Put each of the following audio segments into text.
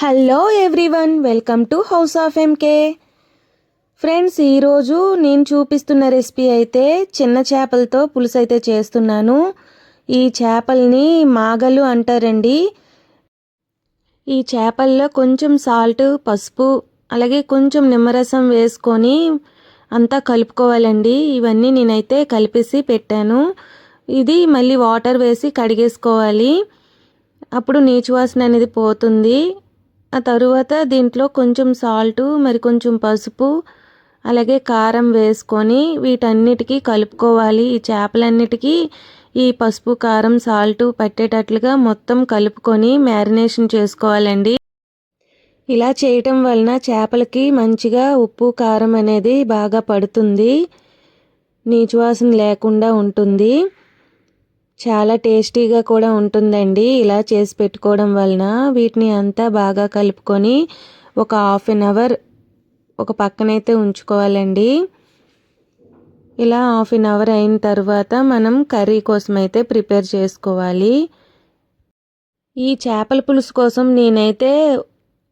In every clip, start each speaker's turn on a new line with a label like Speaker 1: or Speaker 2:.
Speaker 1: Hello everyone welcome to house of MK friends ఈరోజు నేను చూపిస్తున్న రెసిపీ అయితే చిన్న చేపలతో పులుసు అయితే చేస్తున్నాను. ఈ చేపల్ని మాగలు అంటారండి. ఈ చేపల్లో కొంచెం సాల్ట్ పసుపు అలాగే కొంచెం నిమ్మరసం వేసుకొని అంతా కలుపుకోవాలండి. ఇవన్నీ నేనైతే కలిపేసి పెట్టాను. ఇది మళ్ళీ వాటర్ వేసి కడిగేసుకోవాలి. అప్పుడు నీచు వాసన అనేది పోతుంది. ఆ తరువాత దీంట్లో కొంచెం సాల్ట్ మరి కొంచెం పసుపు అలాగే కారం వేసుకొని వీటన్నిటికీ కలుపుకోవాలి. ఈ చేపలన్నిటికీ ఈ పసుపు కారం సాల్ట్ పట్టేటట్లుగా మొత్తం కలుపుకొని మ్యారినేషన్ చేసుకోవాలండి. ఇలా చేయటం వలన చేపలకి మంచిగా ఉప్పు కారం అనేది బాగా పడుతుంది. నీచువాసన లేకుండా ఉంటుంది. చాలా టేస్టీగా కూడా ఉంటుందండి. ఇలా చేసి పెట్టుకోవడం వలన వీటిని అంతా బాగా కలుపుకొని ఒక హాఫ్ అన్ అవర్ ఒక పక్కనైతే ఉంచుకోవాలండి. ఇలా హాఫ్ అన్ అవర్ అయిన తర్వాత మనం కర్రీ కోసం అయితే ప్రిపేర్ చేసుకోవాలి. ఈ చేపల పులుసు కోసం నేనైతే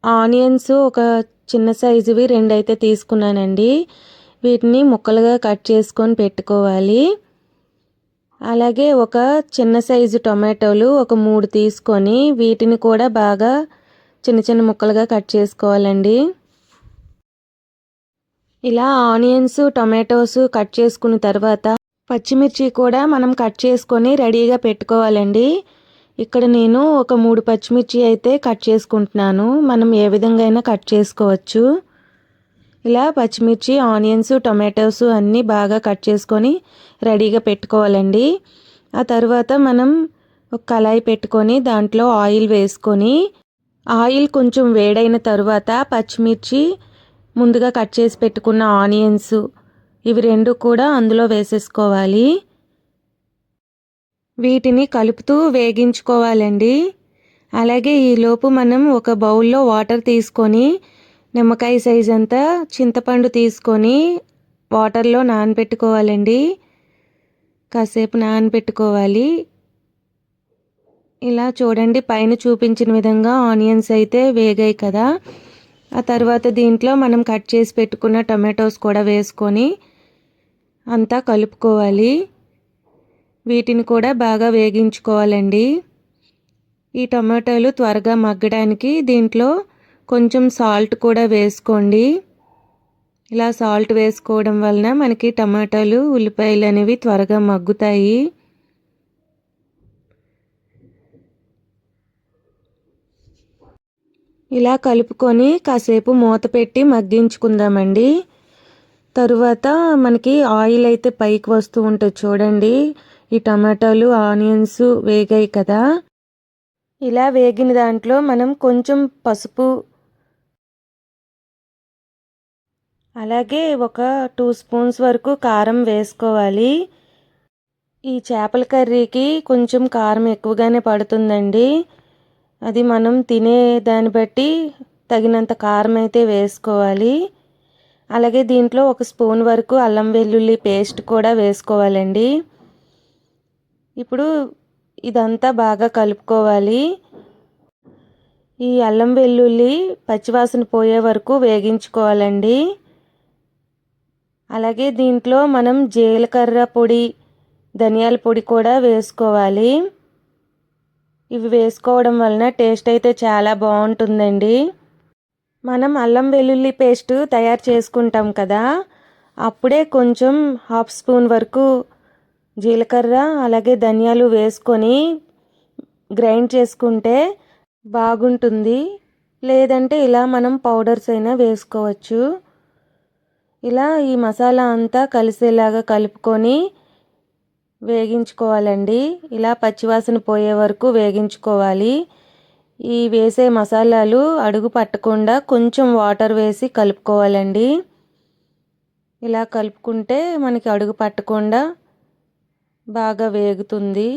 Speaker 1: ఆనియన్స్ ఒక చిన్న సైజువి రెండు అయితే తీసుకున్నానండి. వీటిని ముక్కలుగా కట్ చేసుకొని పెట్టుకోవాలి. అలాగే ఒక చిన్న సైజు టొమాటోలు ఒక మూడు తీసుకొని వీటిని కూడా బాగా చిన్న చిన్న ముక్కలుగా కట్ చేసుకోవాలండి. ఇలా ఆనియన్స్ టొమాటోస్ కట్ చేసుకున్న తర్వాత పచ్చిమిర్చి కూడా మనం కట్ చేసుకొని రెడీగా పెట్టుకోవాలండి. ఇక్కడ నేను ఒక మూడు పచ్చిమిర్చి అయితే కట్ చేసుకుంటున్నాను. మనం ఏ విధంగా అయినా కట్ చేసుకోవచ్చు. ఇలా పచ్చిమిర్చి ఆనియన్స్ టొమాటోస్ అన్నీ బాగా కట్ చేసుకొని రెడీగా పెట్టుకోవాలండి. ఆ తర్వాత మనం ఒక కళాయి పెట్టుకొని దాంట్లో ఆయిల్ వేసుకొని ఆయిల్ కొంచెం వేడైన తర్వాత పచ్చిమిర్చి ముందుగా కట్ చేసి పెట్టుకున్న ఆనియన్స్ ఇవి రెండు కూడా అందులో వేసేసుకోవాలి. వీటిని కలుపుతూ వేగించుకోవాలండి. అలాగే ఈలోపు మనం ఒక బౌల్లో వాటర్ తీసుకొని నిమ్మకాయ సైజ్ అంతా చింతపండు తీసుకొని వాటర్లో నానబెట్టుకోవాలండి. కాసేపు నానబెట్టుకోవాలి. ఇలా చూడండి పైన చూపించిన విధంగా ఆనియన్స్ అయితే వేగాయి కదా. ఆ తర్వాత దీంట్లో మనం కట్ చేసి పెట్టుకున్న టమాటోస్ కూడా వేసుకొని అంతా కలుపుకోవాలి. వీటిని కూడా బాగా వేగించుకోవాలండి. ఈ టొమాటోలు త్వరగా మగ్గడానికి దీంట్లో కొంచెం సాల్ట్ కూడా వేసుకోండి. ఇలా సాల్ట్ వేసుకోవడం వలన మనకి టమాటాలు ఉల్లిపాయలు అనేవి త్వరగా మగ్గుతాయి. ఇలా కలుపుకొని కాసేపు మూత పెట్టి మగ్గించుకుందామండి. తరువాత మనకి ఆయిల్ అయితే పైకి వస్తూ ఉంటుంది చూడండి. ఈ టమాటాలు ఆనియన్స్ వేగాయి కదా. ఇలా వేగిన దాంట్లో మనం కొంచెం పసుపు అలాగే ఒక టూ స్పూన్స్ వరకు కారం వేసుకోవాలి. ఈ చేపల కర్రీకి కొంచెం కారం ఎక్కువగానే పడుతుందండి. అది మనం తినే దాన్ని బట్టి తగినంత కారం అయితే వేసుకోవాలి. అలాగే దీంట్లో ఒక స్పూన్ వరకు అల్లం వెల్లుల్లి పేస్ట్ కూడా వేసుకోవాలండి. ఇప్పుడు ఇదంతా బాగా కలుపుకోవాలి. ఈ అల్లం వెల్లుల్లి పచ్చివాసన పోయే వరకు వేగించుకోవాలండి. అలాగే దీంట్లో మనం జీలకర్ర పొడి ధనియాల పొడి కూడా వేసుకోవాలి. ఇవి వేసుకోవడం వలన టేస్ట్ అయితే చాలా బాగుంటుందండి. మనం అల్లం వెల్లుల్లి పేస్ట్ తయారు చేసుకుంటాం కదా అప్పుడే కొంచెం హాఫ్ స్పూన్ వరకు జీలకర్ర అలాగే ధనియాలు వేసుకొని గ్రైండ్ చేసుకుంటే బాగుంటుంది. లేదంటే ఇలా మనం పౌడర్స్ అయినా వేసుకోవచ్చు. ఇలా ఈ మసాలా అంతా కలిసేలాగా కలుపుకొని వేగించుకోవాలండి. ఇలా పచ్చివాసన పోయే వరకు వేగించుకోవాలి. ఈ వేసే మసాలాలు అడుగు పట్టకుండా కొంచెం వాటర్ వేసి కలుపుకోవాలండి. ఇలా కలుపుకుంటే మనకి అడుగు పట్టకుండా బాగా వేగుతుంది.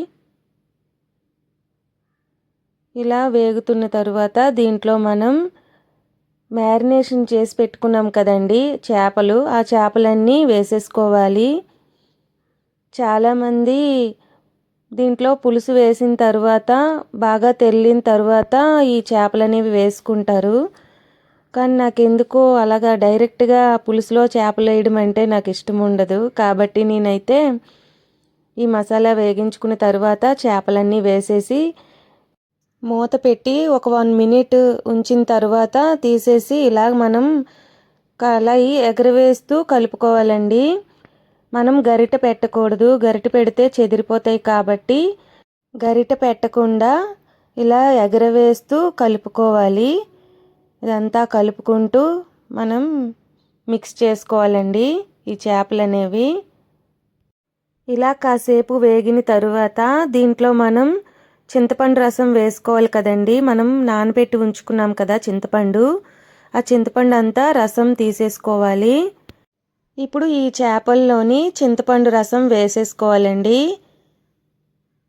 Speaker 1: ఇలా వేగుతున్న తర్వాత దీంట్లో మనం మ్యారినేషన్ చేసి పెట్టుకున్నాం కదండి చేపలు. ఆ చేపలన్నీ వేసేసుకోవాలి. చాలామంది దీంట్లో పులుసు వేసిన తర్వాత బాగా తెల్లిన తర్వాత ఈ చేపలు అనేవి వేసుకుంటారు. కానీ నాకు ఎందుకో అలాగా డైరెక్ట్గా పులుసులో చేపలు వేయడం అంటే నాకు ఇష్టం ఉండదు. కాబట్టి నేనైతే ఈ మసాలా వేగించుకున్న తర్వాత చేపలన్నీ వేసేసి మూత పెట్టి ఒక వన్ మినిట్ ఉంచిన తర్వాత తీసేసి ఇలా మనం కలాయి ఎగరవేస్తూ కలుపుకోవాలండి. మనం గరిట పెట్టకూడదు. గరిట పెడితే చెదిరిపోతాయి కాబట్టి గరిట పెట్టకుండా ఇలా ఎగరవేస్తూ కలుపుకోవాలి. ఇదంతా కలుపుకుంటూ మనం మిక్స్ చేసుకోవాలండి ఈ చేపలు అనేవి. ఇలా కాసేపు వేగిన తరువాత దీంట్లో మనం చింతపండు రసం వేసుకోవాలి కదండి. మనం నానబెట్టి ఉంచుకున్నాం కదా చింతపండు. ఆ చింతపండు అంతా రసం తీసేసుకోవాలి. ఇప్పుడు ఈ చేపల్లోని చింతపండు రసం వేసేసుకోవాలండి.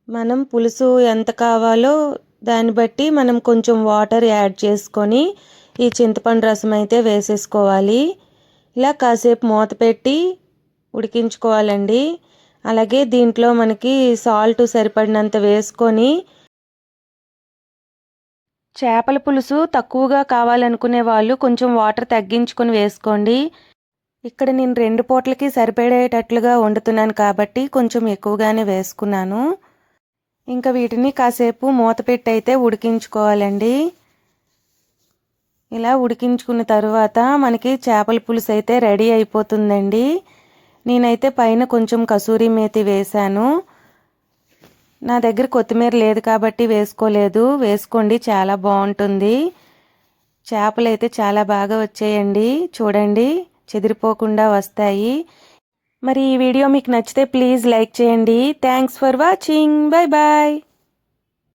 Speaker 1: మనం పులుసు ఎంత కావాలో దాన్ని బట్టి మనం కొంచెం వాటర్ యాడ్ చేసుకొని ఈ చింతపండు రసం అయితే వేసేసుకోవాలి. ఇలా కాసేపు మూత పెట్టి ఉడికించుకోవాలండి. అలాగే దీంట్లో మనకి సాల్ట్ సరిపడినంత వేసుకొని చేపల పులుసు తక్కువగా కావాలనుకునే వాళ్ళు కొంచెం వాటర్ తగ్గించుకొని వేసుకోండి. ఇక్కడ నేను రెండు పూటలకి సరిపడేటట్లుగా వండుతున్నాను కాబట్టి కొంచెం ఎక్కువగానే వేసుకున్నాను. ఇంకా వీటిని కాసేపు మూత పెట్టి అయితే ఉడికించుకోవాలండి. ఇలా ఉడికించుకున్న తర్వాత మనకి చేపల పులుసు అయితే రెడీ అయిపోతుందండి. నేనైతే పైన కొంచెం కసూరి మేతి వేశాను. నా దగ్గర కొత్తిమీర లేదు కాబట్టి వేసుకోలేదు. వేసుకోండి చాలా బాగుంటుంది. చేపలు అయితే చాలా బాగా వచ్చాయండి. చూడండి చెదిరిపోకుండా వస్తాయి. మరి ఈ వీడియో మీకు నచ్చితే ప్లీజ్ లైక్ చేయండి. Thanks for watching. Bye bye.